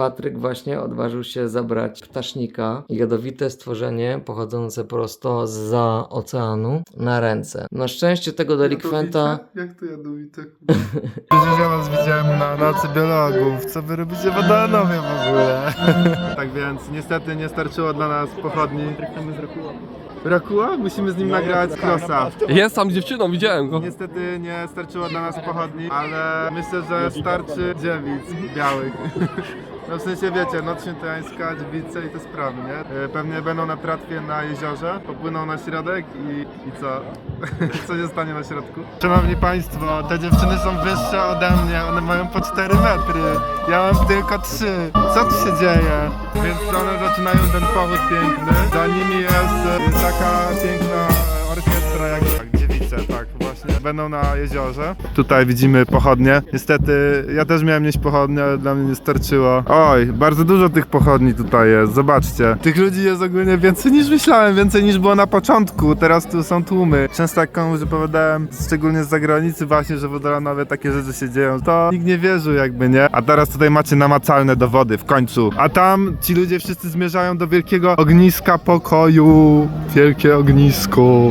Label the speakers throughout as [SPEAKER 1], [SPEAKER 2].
[SPEAKER 1] Patryk właśnie odważył się zabrać ptasznika, jadowite stworzenie pochodzące prosto za oceanu, na ręce. Na szczęście tego delikwenta...
[SPEAKER 2] Jak to jadowite? Przecież ja was widziałem na nocy biologów. Co wy robicie w Adanowie w ogóle? tak więc niestety nie starczyło dla nas pochodni. Rakuła? Musimy z nim nagrać crossa.
[SPEAKER 3] Jest tam z dziewczyną, widziałem go.
[SPEAKER 2] Niestety nie starczyło dla nas pochodni, ale myślę, że starczy dziewic białych. No w sensie wiecie, noc świętojańska, dziewice i te sprawy, nie? E, Pewnie będą na tratwie na jeziorze, popłyną na środek i, i co? co się stanie na środku? Szanowni Państwo, te dziewczyny są wyższe ode mnie, one mają po 4 metry, ja mam tylko 3. Co tu się dzieje? Więc one zaczynają ten pochód piękny, za nimi jest e, taka piękna orkiestra jak tak, dziewice, tak właśnie, będą na jeziorze. Tutaj widzimy pochodnie. Niestety ja też miałem nieść pochodnie, ale dla mnie nie starczyło. Oj, bardzo dużo tych pochodni tutaj jest, zobaczcie. Tych ludzi jest ogólnie więcej niż myślałem, więcej niż było na początku. Teraz tu są tłumy. Często jak komuś opowiadałem, szczególnie z zagranicy właśnie, że w Odolanowie takie rzeczy się dzieją, to nikt nie wierzył jakby, nie? A teraz tutaj macie namacalne dowody, w końcu. A tam ci ludzie wszyscy zmierzają do wielkiego ogniska pokoju. Wielkie ognisko.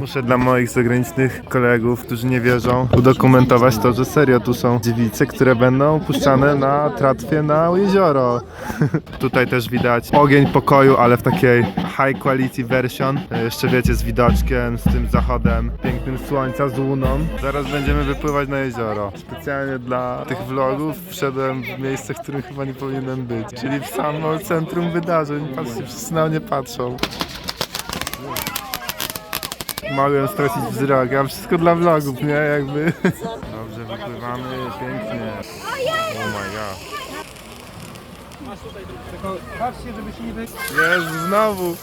[SPEAKER 2] Muszę dla moich zagranicznych kolegów, którzy nie wierzą, udokumentować to, że serio tu są dziewice, które będą puszczane na tratwie na jezioro. Tutaj też widać ogień pokoju, ale w takiej high quality version. E, Jeszcze wiecie, z widoczkiem, z tym zachodem pięknym słońca, z łuną. Zaraz będziemy wypływać na jezioro. Specjalnie dla tych vlogów wszedłem w miejsce, w którym chyba nie powinienem być, czyli w samo centrum wydarzeń. Patrzcie, wszyscy na mnie patrzą. Mogłem stracić wzrok, a wszystko dla vlogów, nie? Jakby. Dobrze, wypływamy, pięknie. Oh my god. Jest znowu.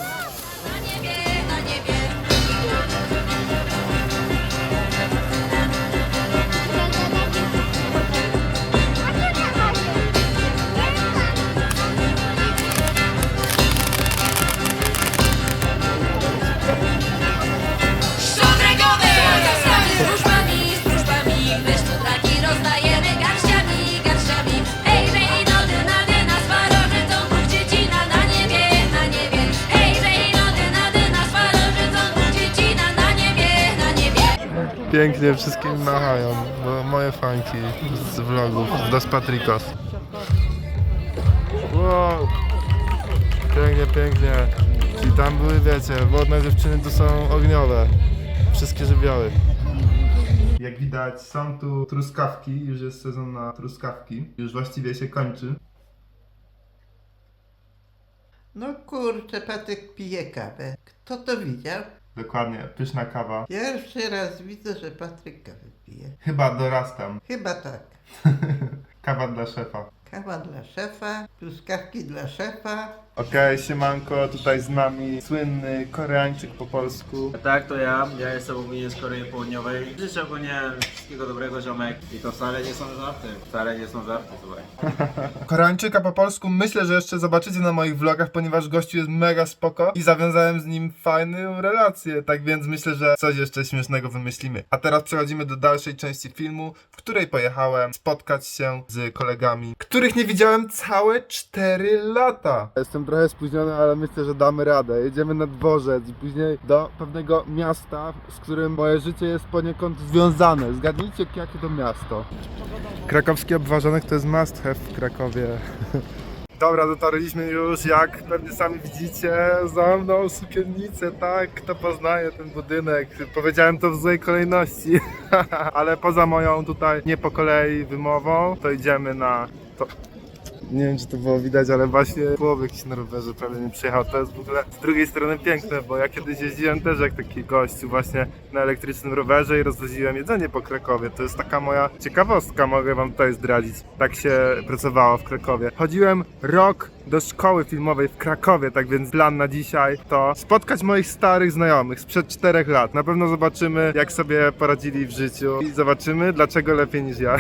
[SPEAKER 2] Pięknie wszystkim machają, bo moje fanki z vlogów, z Dos Patricos. Wow. Pięknie, pięknie. I tam były, wiecie, wodne dziewczyny tu są ogniowe. Wszystkie żywioły. Jak widać, są tu truskawki, już jest sezon na truskawki. Już właściwie się kończy.
[SPEAKER 4] No kurczę, Patryk pije kawę. Kto to widział?
[SPEAKER 2] Dokładnie, pyszna kawa.
[SPEAKER 4] Pierwszy raz widzę, że Patryk kawę pije.
[SPEAKER 2] Chyba dorastam.
[SPEAKER 4] Chyba tak.
[SPEAKER 2] Kawa dla szefa.
[SPEAKER 4] Kawa dla szefa, truskawki dla szefa.
[SPEAKER 2] Okej, siemanko, tutaj z nami słynny Koreańczyk po polsku.
[SPEAKER 5] Tak, to ja. Ja jestem ogólnie z Korei Południowej. Życzę ogólnie wszystkiego dobrego, ziomek. I to wcale nie są żarty. Wcale nie są żarty, słuchaj.
[SPEAKER 2] Koreańczyka po polsku myślę, że jeszcze zobaczycie na moich vlogach, ponieważ gościu jest mega spoko i zawiązałem z nim fajną relację, tak więc myślę, że coś jeszcze śmiesznego wymyślimy. A teraz przechodzimy do dalszej części filmu, w której pojechałem spotkać się z kolegami, których nie widziałem całe 4 lata. Jestem trochę spóźniony, ale myślę, że damy radę. Jedziemy na dworzec i później do pewnego miasta, z którym moje życie jest poniekąd związane. Zgadnijcie, jakie to miasto. Krakowski obważonek to jest must have w Krakowie. Dobra, dotarliśmy już, jak pewnie sami widzicie, za mną sukiennicę, tak, kto poznaje ten budynek. Powiedziałem to w złej kolejności, ale poza moją tutaj nie po kolei wymową, to idziemy na to. Nie wiem, czy to było widać, ale właśnie człowiek jakiś na rowerze prawie nie przyjechał. To jest w ogóle z drugiej strony piękne, bo ja kiedyś jeździłem też jak taki gościu właśnie na elektrycznym rowerze i rozwoziłem jedzenie po Krakowie. To jest taka moja ciekawostka, mogę wam tutaj zdradzić. Tak się pracowało w Krakowie. Chodziłem rok do szkoły filmowej w Krakowie, tak więc plan na dzisiaj to spotkać moich starych znajomych sprzed czterech lat. Na pewno zobaczymy, jak sobie poradzili w życiu i zobaczymy, dlaczego lepiej niż ja.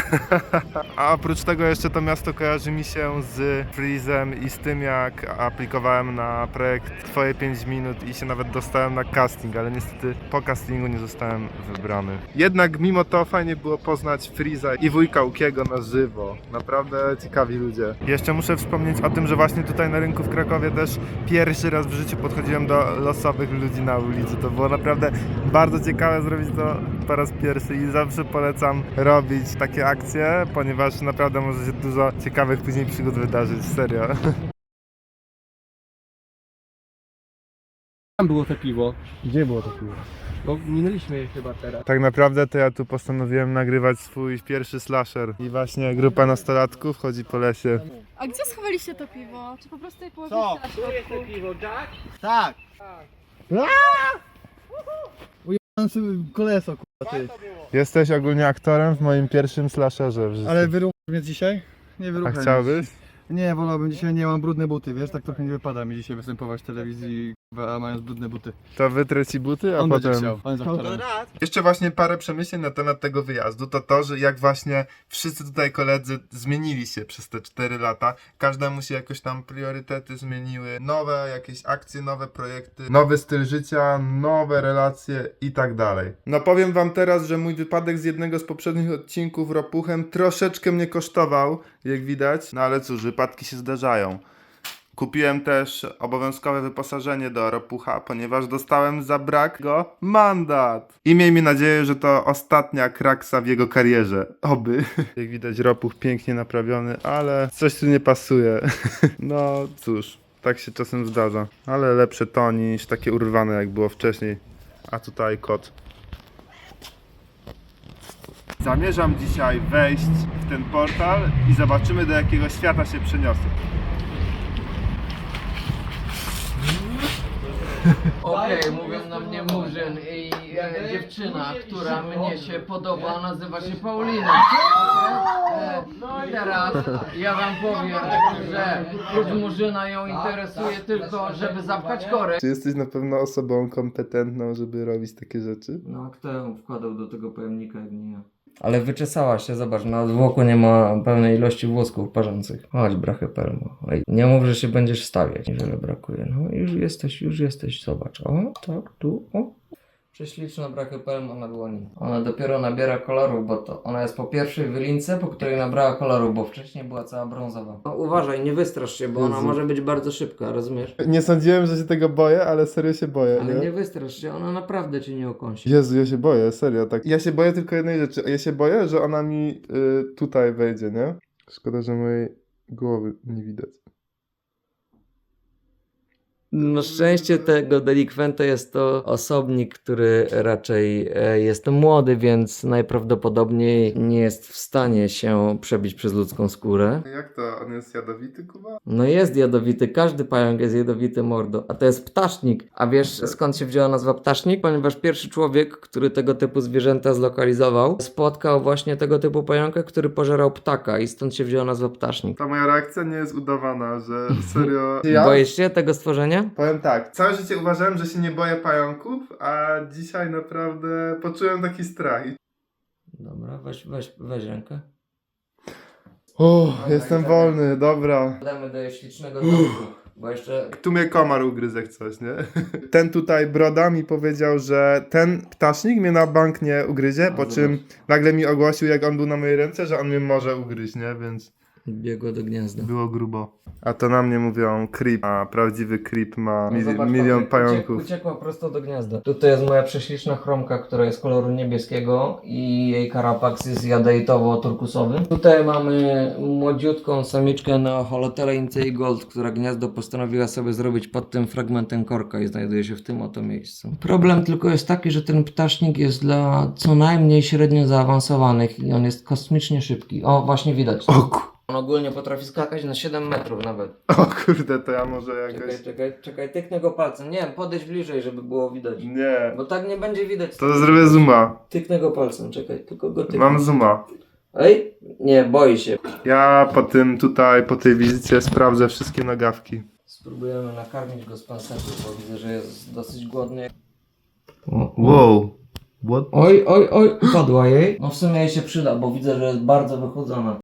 [SPEAKER 2] A oprócz tego jeszcze to miasto kojarzy mi się z Freezem i z tym, jak aplikowałem na projekt Twoje 5 minut i się nawet dostałem na casting, ale niestety po castingu nie zostałem wybrany. Jednak mimo to fajnie było poznać Freeza i wujka Łukiego na żywo. Naprawdę ciekawi ludzie. Jeszcze muszę wspomnieć o tym, że właśnie tutaj na rynku w Krakowie też pierwszy raz w życiu podchodziłem do losowych ludzi na ulicy. To było naprawdę bardzo ciekawe zrobić to po raz pierwszy i zawsze polecam robić takie akcje, ponieważ naprawdę może się dużo ciekawych później przygód wydarzyć, serio.
[SPEAKER 3] Tam było to piwo.
[SPEAKER 2] Gdzie było to piwo?
[SPEAKER 3] Bo minęliśmy je chyba teraz.
[SPEAKER 2] Tak naprawdę to ja tu postanowiłem nagrywać swój pierwszy slasher i właśnie grupa nastolatków chodzi po lesie.
[SPEAKER 6] A gdzie schowaliście to piwo? Czy po prostu je położyliście na środku?
[SPEAKER 3] piwo, Jack?
[SPEAKER 7] Tak! Ujebałem sobie koleso, kurwa, ty.
[SPEAKER 2] Jesteś ogólnie aktorem w moim pierwszym slasherze w życiu.
[SPEAKER 7] Ale wyruchaj mnie dzisiaj? Nie
[SPEAKER 2] A
[SPEAKER 7] wyruchaj
[SPEAKER 2] chciałbyś?
[SPEAKER 7] Nie, wolałbym dzisiaj, nie mam brudne buty, wiesz, tak trochę nie wypada mi dzisiaj występować w telewizji, kurwa, a mając brudne buty.
[SPEAKER 2] To wytrę ci buty, a
[SPEAKER 7] On będzie
[SPEAKER 2] potem...
[SPEAKER 7] chciał, on jest aktorem.
[SPEAKER 2] Jeszcze właśnie parę przemyśleń na temat tego wyjazdu. To to, że jak właśnie wszyscy tutaj koledzy zmienili się przez te 4 lata. Każdemu się jakoś tam priorytety zmieniły. Nowe jakieś akcje, nowe projekty, nowy styl życia, nowe relacje i tak dalej. No powiem wam teraz, że mój wypadek z jednego z poprzednich odcinków ropuchem troszeczkę mnie kosztował, jak widać. No ale cóż, wypadki się zdarzają. Kupiłem też obowiązkowe wyposażenie do ropucha, ponieważ dostałem za brak go mandat. I miejmy nadzieję, że to ostatnia kraksa w jego karierze. Oby. Jak widać, ropuch pięknie naprawiony, ale coś tu nie pasuje. No cóż, tak się czasem zdarza. Ale lepsze to niż takie urwane, jak było wcześniej. A tutaj kot. Zamierzam dzisiaj wejść w ten portal i zobaczymy, do jakiego świata się przeniosę.
[SPEAKER 1] Okej, mówią na mnie Murzyn i e, dziewczyna, która mnie się podoba, nazywa się Paulina. E, I teraz ja wam powiem, że prócz Murzyna ją interesuje tylko, żeby zapchać korek.
[SPEAKER 2] Czy jesteś na pewno osobą kompetentną, żeby robić takie rzeczy?
[SPEAKER 1] No, a kto ją wkładał do tego pojemnika, jak nie ja? Ale wyczesała się, zobacz, na odwłoku nie ma pełnej ilości włosków parzących. Chodź, brachę permo. Ej, nie mów, że się będziesz stawiać, niewiele brakuje. No, już jesteś, już jesteś, zobacz. O, tak, tu, o. Prześliczna brachę permo na dłoni. Ona dopiero nabiera koloru, bo to ona jest po pierwszej wylince, po której nabrała koloru, bo wcześniej była cała brązowa. No, uważaj, nie wystrasz się, bo ona
[SPEAKER 2] Jezu.
[SPEAKER 1] może być bardzo szybka, rozumiesz?
[SPEAKER 2] Nie sądziłem, że się tego boję, ale serio się boję.
[SPEAKER 1] Ale
[SPEAKER 2] nie?
[SPEAKER 1] nie wystrasz się, ona naprawdę cię nie okąsi.
[SPEAKER 2] Jezu, ja się boję, serio, tak. Ja się boję tylko jednej rzeczy. Ja się boję, że ona mi y, tutaj wejdzie, nie? Szkoda, że mojej głowy nie widać.
[SPEAKER 1] Na szczęście tego delikwenta jest to osobnik, który raczej e, jest młody, więc najprawdopodobniej nie jest w stanie się przebić przez ludzką skórę.
[SPEAKER 2] Jak to? On jest jadowity, Kuba?
[SPEAKER 1] No jest jadowity, każdy pająk jest jadowity mordo, a to jest ptasznik. A wiesz skąd się wzięła nazwa ptasznik? Ponieważ pierwszy człowiek, który tego typu zwierzęta zlokalizował, spotkał właśnie tego typu pająka, który pożerał ptaka i stąd się wzięła nazwa ptasznik.
[SPEAKER 2] Ta moja reakcja nie jest udawana, że serio...
[SPEAKER 1] Boisz się tego stworzenia?
[SPEAKER 2] Powiem tak, całe życie uważałem, że się nie boję pająków, a dzisiaj naprawdę poczułem taki strach.
[SPEAKER 1] Dobra, weź, weź, weź rękę.
[SPEAKER 2] O, jestem wolny, dobra.
[SPEAKER 1] Damy do ślicznego domku, bo jeszcze
[SPEAKER 2] Tu mnie komar ugryzł jak coś, nie? Ten tutaj broda mi powiedział, że ten ptasznik mnie na bank nie ugryzie, po czym nagle mi ogłosił, jak on był na mojej ręce, że on mnie może ugryźć, nie? Więc
[SPEAKER 1] biegło do gniazda.
[SPEAKER 2] było grubo. A to na mnie mówią creep, a prawdziwy creep ma
[SPEAKER 1] No
[SPEAKER 2] mili-
[SPEAKER 1] zobacz,
[SPEAKER 2] milion
[SPEAKER 1] Patryk,
[SPEAKER 2] pająków.
[SPEAKER 1] Uciek, uciekła prosto do gniazda. Tutaj jest moja prześliczna chromka, która jest koloru niebieskiego i jej karapaks jest jadeitowo-turkusowy. Tutaj mamy młodziutką samiczkę na Holotele Incei Gold, która gniazdo postanowiła sobie zrobić pod tym fragmentem korka i znajduje się w tym oto miejscu. Problem tylko jest taki, że ten ptasznik jest dla co najmniej średnio zaawansowanych i on jest kosmicznie szybki. O, właśnie widać.
[SPEAKER 2] O, ku...
[SPEAKER 1] On ogólnie potrafi skakać na 7 metrów nawet.
[SPEAKER 2] O kurde, to ja może jakoś...
[SPEAKER 1] Czekaj, czekaj, czekaj, tyknę go palcem. Nie, podejdź bliżej, żeby było widać.
[SPEAKER 2] Nie.
[SPEAKER 1] Bo tak nie będzie widać.
[SPEAKER 2] To zrobię zooma.
[SPEAKER 1] Tyknę go palcem, czekaj, tylko go tyknę.
[SPEAKER 2] Mam zooma.
[SPEAKER 1] Ej, nie, boi się.
[SPEAKER 2] Ja po tym tutaj, po tej wizycie sprawdzę wszystkie nagawki.
[SPEAKER 1] Spróbujemy nakarmić go z pansetu, bo widzę, że jest dosyć głodny.
[SPEAKER 2] Wow. What?
[SPEAKER 1] Oj, oj, oj, padła jej. No w sumie jej się przyda, bo widzę, że jest bardzo wychudzona.